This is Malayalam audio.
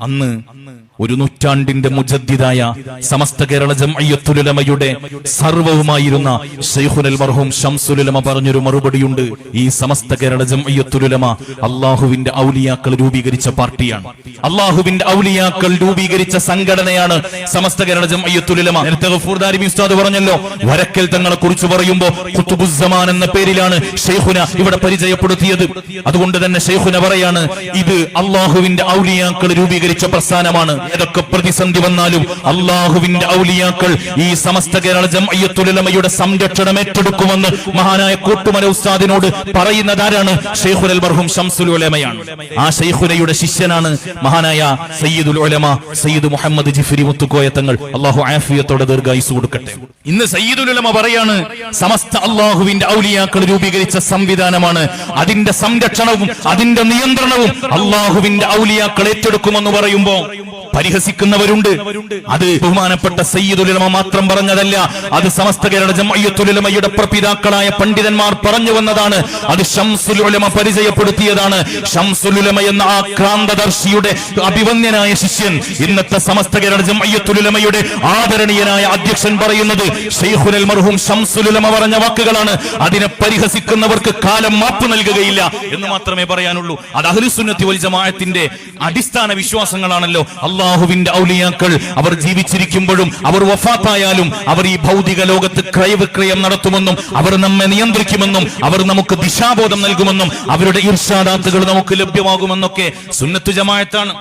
അന്ന് ഒരു നൂറ്റാണ്ടിന്റെ മുജദ്ദിദായ സമസ്ത കേരള ജംഅയ്യത്തുലമയുടെ സർവവുമായിരുന്ന ഷെയ്ഖുൽ മർഹൂം ഷംസുലമ പറഞ്ഞൊരു മറുപടിയുണ്ട്. ഈ സമസ്ത കേരള ജംഅയ്യത്തുലമ അള്ളാഹുവിന്റെ ഔലിയാക്കൾ രൂപീകരിച്ച പാർട്ടിയാണ്. അള്ളാഹുവിന്റെ ഔലിയാക്കൾ രൂപീകരിച്ച സംഘടനയാണ് സമസ്ത കേരള ജംഅയ്യത്തുലമ നേരത്തെ ഉസ്താദ് പറഞ്ഞല്ലോ വരക്കൽ തങ്ങളെ കുറിച്ച് പറയുമ്പോൾ കുത്തുബുസമാൻ എന്ന പേരിലാണ് ഷെയ്ഖുന ഇവിടെ പരിചയപ്പെടുത്തിയത്. അതുകൊണ്ട് തന്നെ ഷെയ്ഖുന പറയാണ് ഇത് അള്ളാഹുവിന്റെ ഔലിയാക്കൾ രൂപീകരിച്ച പ്രസ്ഥാനമാണ്. ഏതൊക്കെ പ്രതിസന്ധി വന്നാലും അള്ളാഹുവിന്റെ ഔലിയാക്കൾ ഈ സമസ്ത കേരള ജംഅയ്യത്തുലമയുടെ സംരക്ഷണം ഏറ്റെടുക്കുമെന്ന് മഹാനായ കൂട്ടുമല ഉസ്താദിനോട് പറയുന്നതാരാണ്? ഷെയ്ഖുൽ മർഹൂം ഷംസുൽ ഉലമയാണ്. ആ ഷെയ്ഖുനയുടെ ശിഷ്യനാണ് മഹാനായ സയ്യിദുൽ ഉലമ സയ്യിദ് മുഹമ്മദ് ജിഫിരി മുത്തുക്കോയ തങ്ങൾ. അള്ളാഹു ആഫിയത്തോടെ ദീർഘായുസ് കൊടുക്കട്ടെ. ഇന്ന് സയ്യിദുൽ ഉലമ പറയാണ് സമസ്ത അള്ളാഹുവിന്റെ ഔലിയാക്കൾ രൂപീകരിച്ച സംവിധാനമാണ്. അതിന്റെ സംരക്ഷണവും അതിന്റെ നിയന്ത്രണവും അള്ളാഹുവിന്റെ ഔലിയാക്കൾ ഏറ്റെടുക്കുമെന്ന് പറയുമ്പോ പരിഹസിക്കുന്നവരുണ്ട്. അത് ബഹുമാനപ്പെട്ട സയ്യിദുലമ മാത്രം പറഞ്ഞതല്ല അത് സമസ്ത കേരള ജമയ്യത്തുലമയുടെ പ്രപിതാക്കളായ പണ്ഡിതന്മാർ പറഞ്ഞു വന്നതാണ്. അത് ഷംസുലുലമ പരിചയപ്പെടുത്തിയതാണ്. ഷംസുലുലമ എന്ന ആ ക്രാന്തദർശിയുടെ അഭിവന്യനായ ശിഷ്യൻ ഇന്നത്തെ സമസ്ത കേരള ജമയ്യത്തുലമയുടെ ആദരണീയനായ അധ്യക്ഷൻ പറയുന്നത് ഷെയ്ഖുൽ മർഹൂം ഷംസുലുലമ പറഞ്ഞ വാക്കുകളാണ്. അതിനെ പരിഹസിക്കുന്നവർക്ക് കാലം മാപ്പ് നൽകുകയില്ല എന്ന് മാത്രമേ പറയാനുള്ളൂ. അത് അഹ്ലുസുന്നത്തി വൽ ജമാഅത്തിന്റെ അടിസ്ഥാന വിശ്വാസങ്ങളാണല്ലോ. അള്ളാഹുവിന്റെ ഔലിയാക്കൾ അവർ ജീവിച്ചിരിക്കുമ്പോഴും അവർ വഫാത്തായാലും അവർ ഈ ഭൗതിക ലോകത്ത് ക്രയവിക്രയം നടത്തുമെന്നും അവർ നമ്മെ നിയന്ത്രിക്കുമെന്നും അവർ നമുക്ക് ദിശാബോധം നൽകുമെന്നും അവരുടെ ഇർഷാദാത്തുകൾ നമുക്ക് ലഭ്യമാകുമെന്നൊക്കെ സുന്നത്തു ജമാഅത്താണ്